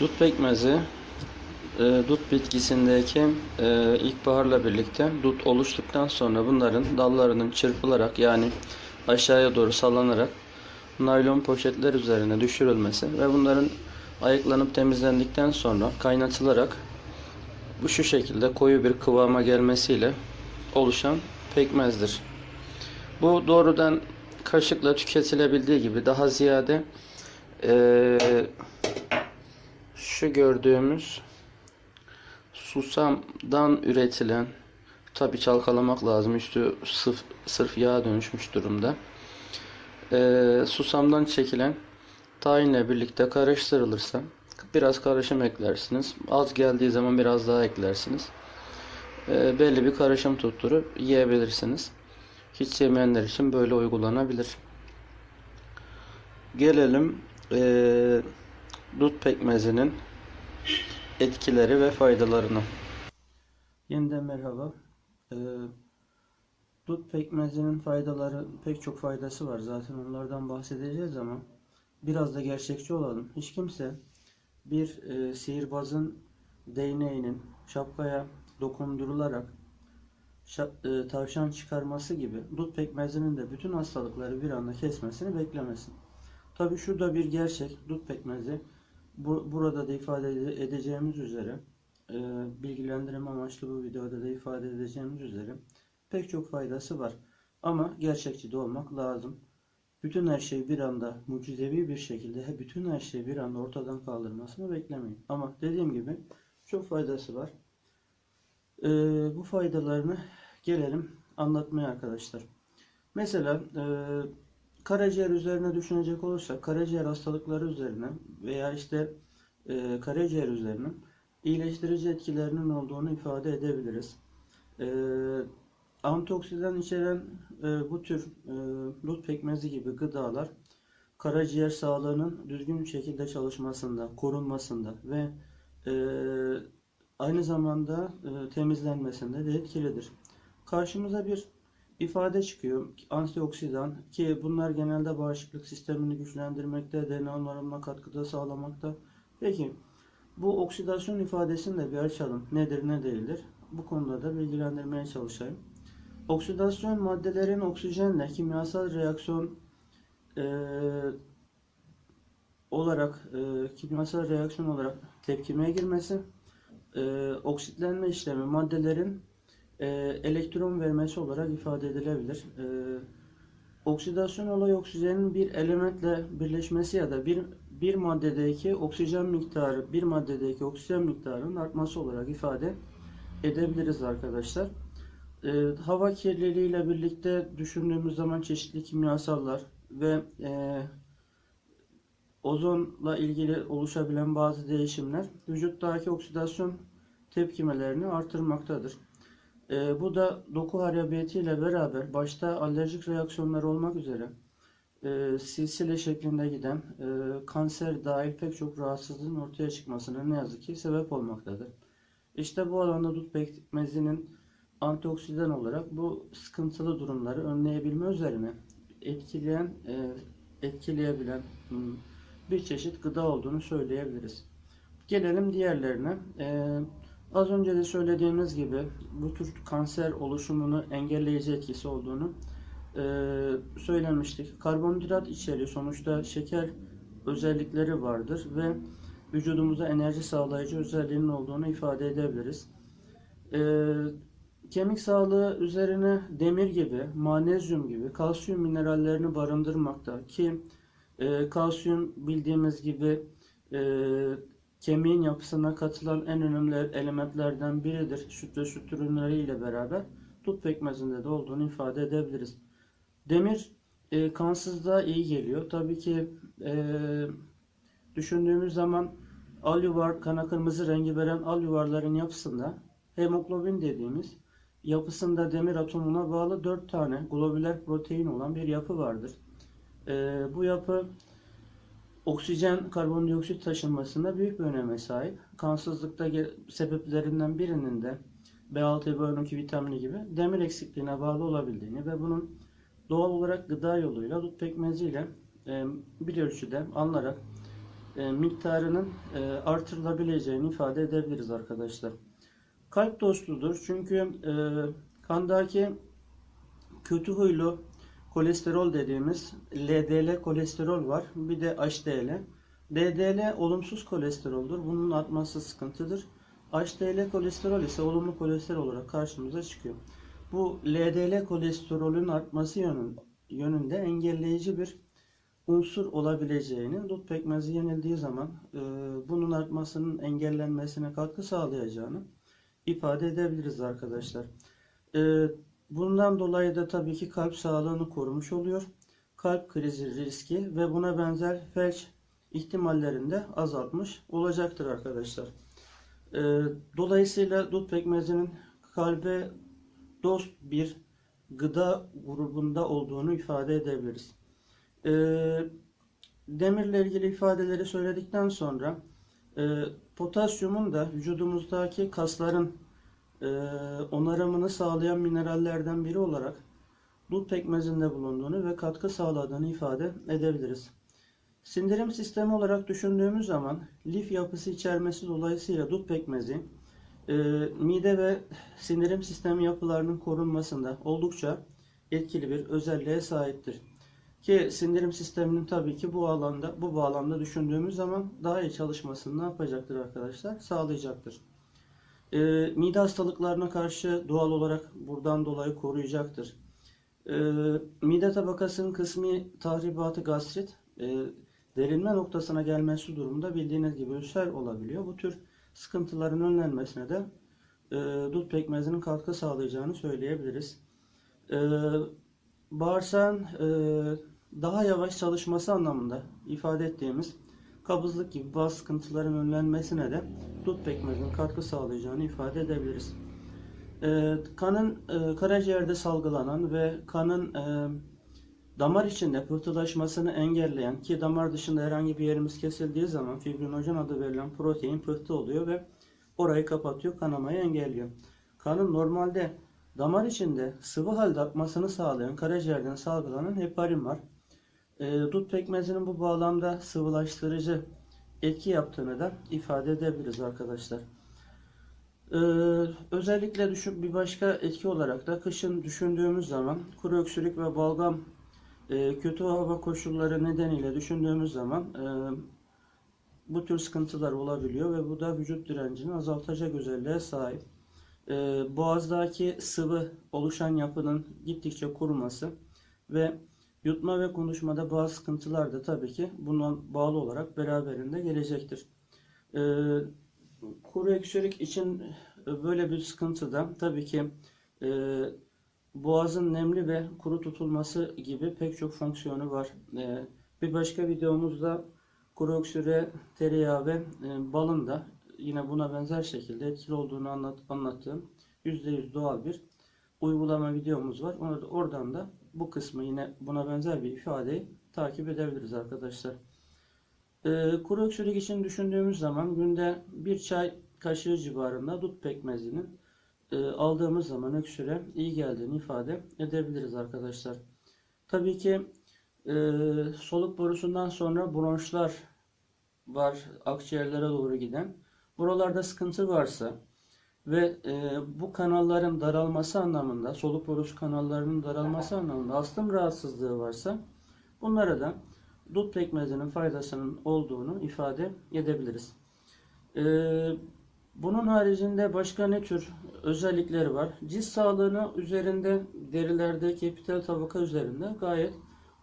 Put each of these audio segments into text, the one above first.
Dut pekmezi e, dut bitkisindeki e, ilkbaharla birlikte dut oluştuktan sonra bunların dallarının çırpılarak yani aşağıya doğru sallanarak naylon poşetler üzerine düşürülmesi ve bunların ayıklanıp temizlendikten sonra kaynatılarak bu şu şekilde koyu bir kıvama gelmesiyle oluşan pekmezdir. Bu doğrudan kaşıkla tüketilebildiği gibi daha ziyade eee, şu gördüğümüz susamdan üretilen tabi çalkalamak lazım üstü sırf, sırf yağa dönüşmüş durumda. Eee, susamdan çekilen tahinle birlikte karıştırılırsa biraz karışım eklersiniz. Az geldiği zaman biraz daha eklersiniz. Eee, belli bir karışım tutturup yiyebilirsiniz. Hiç yemeyenler için böyle uygulanabilir. Gelelim eee dut pekmezinin etkileri ve faydalarına. Yeniden merhaba. Eee dut pekmezinin faydaları pek çok faydası var. Zaten onlardan bahsedeceğiz ama biraz da gerçekçi olalım. Hiç kimse bir eee, sihirbazın değneğinin şapkaya dokundurularak e, tavşan çıkarması gibi dut pekmezinin de bütün hastalıkları bir anda kesmesini beklemesin. Tabi şu da bir gerçek. Dut pekmezi bu, burada da ifade ede- edeceğimiz üzere e, bilgilendirme amaçlı bu videoda da ifade edeceğimiz üzere pek çok faydası var. Ama gerçekçi de olmak lazım. Bütün her şey bir anda mucizevi bir şekilde bütün her şeyi bir anda ortadan kaldırmasını beklemeyin. Ama dediğim gibi çok faydası var. Ee, bu faydalarını gelelim anlatmaya arkadaşlar. Mesela e, karaciğer üzerine düşünecek olursak karaciğer hastalıkları üzerine veya işte e, karaciğer üzerine iyileştirici etkilerinin olduğunu ifade edebiliriz. E, antioksidan içeren e, bu tür e, dut pekmezi gibi gıdalar karaciğer sağlığının düzgün bir şekilde çalışmasında, korunmasında ve e, aynı zamanda e, temizlenmesinde de etkilidir. Karşımıza bir ifade çıkıyor. Antioksidan ki bunlar genelde bağışıklık sistemini güçlendirmekte, DNA onarımına katkıda sağlamakta. Peki bu oksidasyon ifadesini de bir açalım. Nedir ne değildir? Bu konuda da bilgilendirmeye çalışayım. Oksidasyon maddelerin oksijenle kimyasal reaksiyon e, olarak e, kimyasal reaksiyon olarak tepkimeye girmesi, e, oksitlenme işlemi maddelerin e, elektron vermesi olarak ifade edilebilir. E, oksidasyon olayı oksijenin bir elementle birleşmesi ya da bir bir maddedeki oksijen miktarı bir maddedeki oksijen miktarının artması olarak ifade edebiliriz arkadaşlar. E, hava kirliliğiyle birlikte düşündüğümüz zaman çeşitli kimyasallar ve e, ozonla ilgili oluşabilen bazı değişimler vücuttaki oksidasyon tepkimelerini artırmaktadır. Ee, bu da doku harabiyetiyle beraber başta alerjik reaksiyonlar olmak üzere e, silsile şeklinde giden e, kanser dahil pek çok rahatsızlığın ortaya çıkmasına ne yazık ki sebep olmaktadır. İşte bu alanda dut pekmezinin antioksidan olarak bu sıkıntılı durumları önleyebilme üzerine etkileyen, e, etkileyebilen hmm, bir çeşit gıda olduğunu söyleyebiliriz. Gelelim diğerlerine. Ee, az önce de söylediğimiz gibi bu tür kanser oluşumunu engelleyici etkisi olduğunu e, söylemiştik. Karbonhidrat içeriyor. Sonuçta şeker özellikleri vardır ve vücudumuza enerji sağlayıcı özelliğinin olduğunu ifade edebiliriz. Ee, kemik sağlığı üzerine demir gibi, manezyum gibi, kalsiyum minerallerini barındırmakta ki e, kalsiyum bildiğimiz gibi e, kemiğin yapısına katılan en önemli elementlerden biridir. Süt ve süt ürünleriyle beraber dut pekmezinde de olduğunu ifade edebiliriz. Demir e, kansızlığa iyi geliyor. Tabii ki e, düşündüğümüz zaman al yuvar, kana kırmızı rengi veren al yuvarların yapısında hemoglobin dediğimiz yapısında demir atomuna bağlı 4 tane globüler protein olan bir yapı vardır. Ee, bu yapı oksijen karbondioksit taşınmasında büyük bir öneme sahip. Kansızlıkta sebeplerinden birinin de B6, B12 vitamini gibi demir eksikliğine bağlı olabildiğini ve bunun doğal olarak gıda yoluyla dut pekmeziyle e, bir ölçüde alınarak e, miktarının e, artırılabileceğini ifade edebiliriz arkadaşlar. Kalp dostudur çünkü e, kandaki kötü huylu kolesterol dediğimiz LDL kolesterol var. Bir de HDL. LDL olumsuz kolesteroldür. Bunun artması sıkıntıdır. HDL kolesterol ise olumlu kolesterol olarak karşımıza çıkıyor. Bu LDL kolesterolün artması yönün, yönünde engelleyici bir unsur olabileceğini, dut pekmezi yenildiği zaman e, bunun artmasının engellenmesine katkı sağlayacağını ifade edebiliriz arkadaşlar. E, bundan dolayı da tabii ki kalp sağlığını korumuş oluyor. Kalp krizi riski ve buna benzer felç ihtimallerini de azaltmış olacaktır arkadaşlar. E, dolayısıyla dut pekmezinin kalbe dost bir gıda grubunda olduğunu ifade edebiliriz. E, demirle ilgili ifadeleri söyledikten sonra e, potasyumun da vücudumuzdaki kasların e, onarımını sağlayan minerallerden biri olarak dut pekmezinde bulunduğunu ve katkı sağladığını ifade edebiliriz. Sindirim sistemi olarak düşündüğümüz zaman lif yapısı içermesi dolayısıyla dut pekmezi e, mide ve sindirim sistemi yapılarının korunmasında oldukça etkili bir özelliğe sahiptir. Ki sindirim sisteminin tabii ki bu alanda bu bağlamda düşündüğümüz zaman daha iyi çalışmasını ne yapacaktır arkadaşlar? Sağlayacaktır. E, mide hastalıklarına karşı doğal olarak buradan dolayı koruyacaktır. E, mide tabakasının kısmi tahribatı gastrit e, derinme noktasına gelmesi durumunda bildiğiniz gibi ülser olabiliyor. Bu tür sıkıntıların önlenmesine de e, dut pekmezinin katkı sağlayacağını söyleyebiliriz. E, bağırsağın e, daha yavaş çalışması anlamında ifade ettiğimiz kabızlık gibi bazı sıkıntıların önlenmesine de dut pekmezinin katkı sağlayacağını ifade edebiliriz. E, kanın e, karaciğerde salgılanan ve kanın e, damar içinde pıhtılaşmasını engelleyen ki damar dışında herhangi bir yerimiz kesildiği zaman fibrinojen adı verilen protein pıhtı oluyor ve orayı kapatıyor, kanamayı engelliyor. Kanın normalde damar içinde sıvı halde akmasını sağlayan karaciğerden salgılanan heparin var. E, dut pekmezinin bu bağlamda sıvılaştırıcı etki yaptığını da ifade edebiliriz arkadaşlar. Ee, özellikle düşün, bir başka etki olarak da kışın düşündüğümüz zaman kuru öksürük ve balgam e, kötü hava koşulları nedeniyle düşündüğümüz zaman e, bu tür sıkıntılar olabiliyor ve bu da vücut direncini azaltacak özelliğe sahip. E, boğazdaki sıvı oluşan yapının gittikçe kuruması ve yutma ve konuşmada bazı sıkıntılar da tabii ki bundan bağlı olarak beraberinde gelecektir. E, kuru öksürük için böyle bir sıkıntıda tabii ki e, boğazın nemli ve kuru tutulması gibi pek çok fonksiyonu var. E, bir başka videomuzda kuru öksürüğe tereyağı ve e, balın da yine buna benzer şekilde etkili olduğunu anlat, anlattığım %100 doğal bir uygulama videomuz var. Orada, oradan da bu kısmı yine buna benzer bir ifadeyi takip edebiliriz arkadaşlar. E, kuru öksürük için düşündüğümüz zaman günde bir çay kaşığı civarında dut pekmezinin e, aldığımız zaman öksüre iyi geldiğini ifade edebiliriz arkadaşlar. Tabii ki e, soluk borusundan sonra bronşlar var akciğerlere doğru giden. Buralarda sıkıntı varsa ve e, bu kanalların daralması anlamında, soluk borusu kanallarının daralması anlamında astım rahatsızlığı varsa bunlara da dut pekmezinin faydasının olduğunu ifade edebiliriz. E, bunun haricinde başka ne tür özellikleri var? Cilt sağlığını üzerinde derilerdeki epitel tabaka üzerinde gayet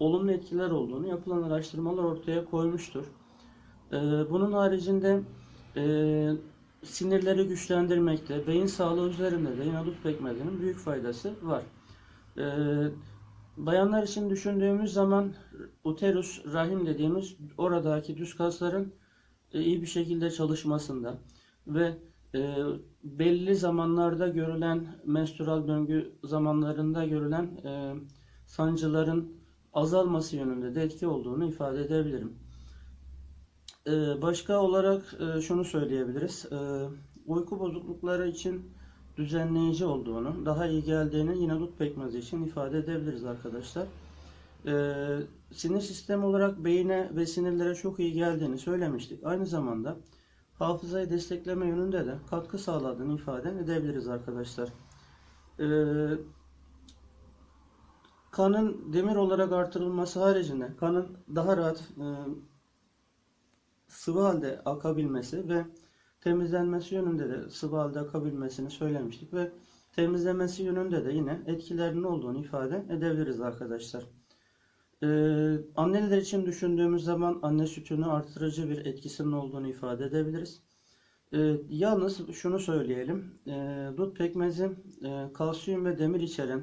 olumlu etkiler olduğunu yapılan araştırmalar ortaya koymuştur. Ee, bunun haricinde e, sinirleri güçlendirmekte, beyin sağlığı üzerinde de yine dut pekmezinin büyük faydası var. Ee, bayanlar için düşündüğümüz zaman uterus, rahim dediğimiz oradaki düz kasların e, iyi bir şekilde çalışmasında ve e, belli zamanlarda görülen menstrual döngü zamanlarında görülen e, sancıların azalması yönünde de etki olduğunu ifade edebilirim. E, başka olarak e, şunu söyleyebiliriz. E, uyku bozuklukları için düzenleyici olduğunu, daha iyi geldiğini yine dut pekmezi için ifade edebiliriz arkadaşlar. E, sinir sistemi olarak beyine ve sinirlere çok iyi geldiğini söylemiştik. Aynı zamanda hafızayı destekleme yönünde de katkı sağladığını ifade edebiliriz arkadaşlar. Ee, kanın demir olarak artırılması haricinde kanın daha rahat e, sıvı halde akabilmesi ve temizlenmesi yönünde de sıvı halde akabilmesini söylemiştik ve temizlemesi yönünde de yine etkilerinin olduğunu ifade edebiliriz arkadaşlar. Ee, anneler için düşündüğümüz zaman anne sütünü artırıcı bir etkisinin olduğunu ifade edebiliriz. Ee, yalnız şunu söyleyelim. Ee, dut pekmezi e, kalsiyum ve demir içeren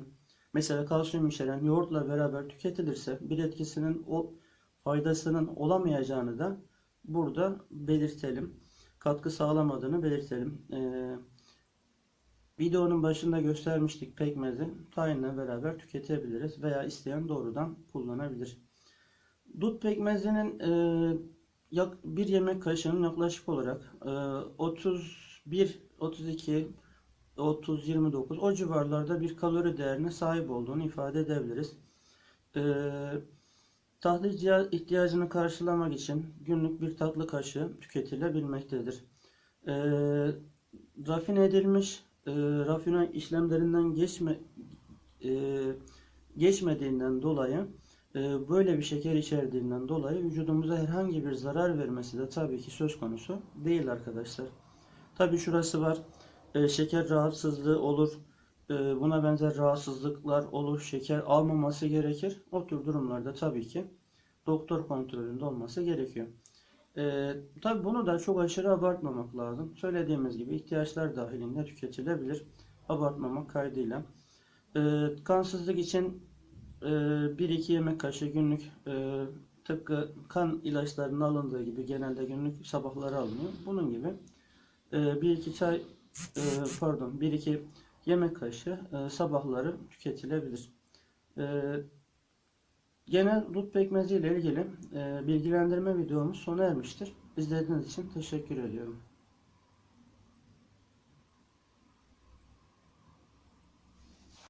mesela kalsiyum içeren yoğurtla beraber tüketilirse bir etkisinin o faydasının olamayacağını da burada belirtelim. Katkı sağlamadığını belirtelim. Ee, videonun başında göstermiştik pekmezi tayinle beraber tüketebiliriz veya isteyen doğrudan kullanabilir. Dut pekmezinin e, yak, bir yemek kaşığının yaklaşık olarak e, 31, 32, 30, 29 o civarlarda bir kalori değerine sahip olduğunu ifade edebiliriz. E, ihtiya- ihtiyacını karşılamak için günlük bir tatlı kaşığı tüketilebilmektedir. E, rafine edilmiş e, rafine işlemlerinden geçme e, geçmediğinden dolayı e, böyle bir şeker içerdiğinden dolayı vücudumuza herhangi bir zarar vermesi de tabii ki söz konusu değil arkadaşlar. Tabii şurası var. E, şeker rahatsızlığı olur. E, buna benzer rahatsızlıklar olur. Şeker almaması gerekir. O tür durumlarda tabii ki doktor kontrolünde olması gerekiyor. Ee, tabii bunu da çok aşırı abartmamak lazım. Söylediğimiz gibi ihtiyaçlar dahilinde tüketilebilir. Abartmamak kaydıyla. Ee, kansızlık için e, 1-2 yemek kaşığı günlük e, tıpkı kan ilaçlarının alındığı gibi genelde günlük sabahları alınıyor. Bunun gibi e, 1-2 çay e, pardon 1-2 yemek kaşığı e, sabahları tüketilebilir. E, Genel dut pekmezi ile ilgili e, bilgilendirme videomuz sona ermiştir. İzlediğiniz için teşekkür ediyorum.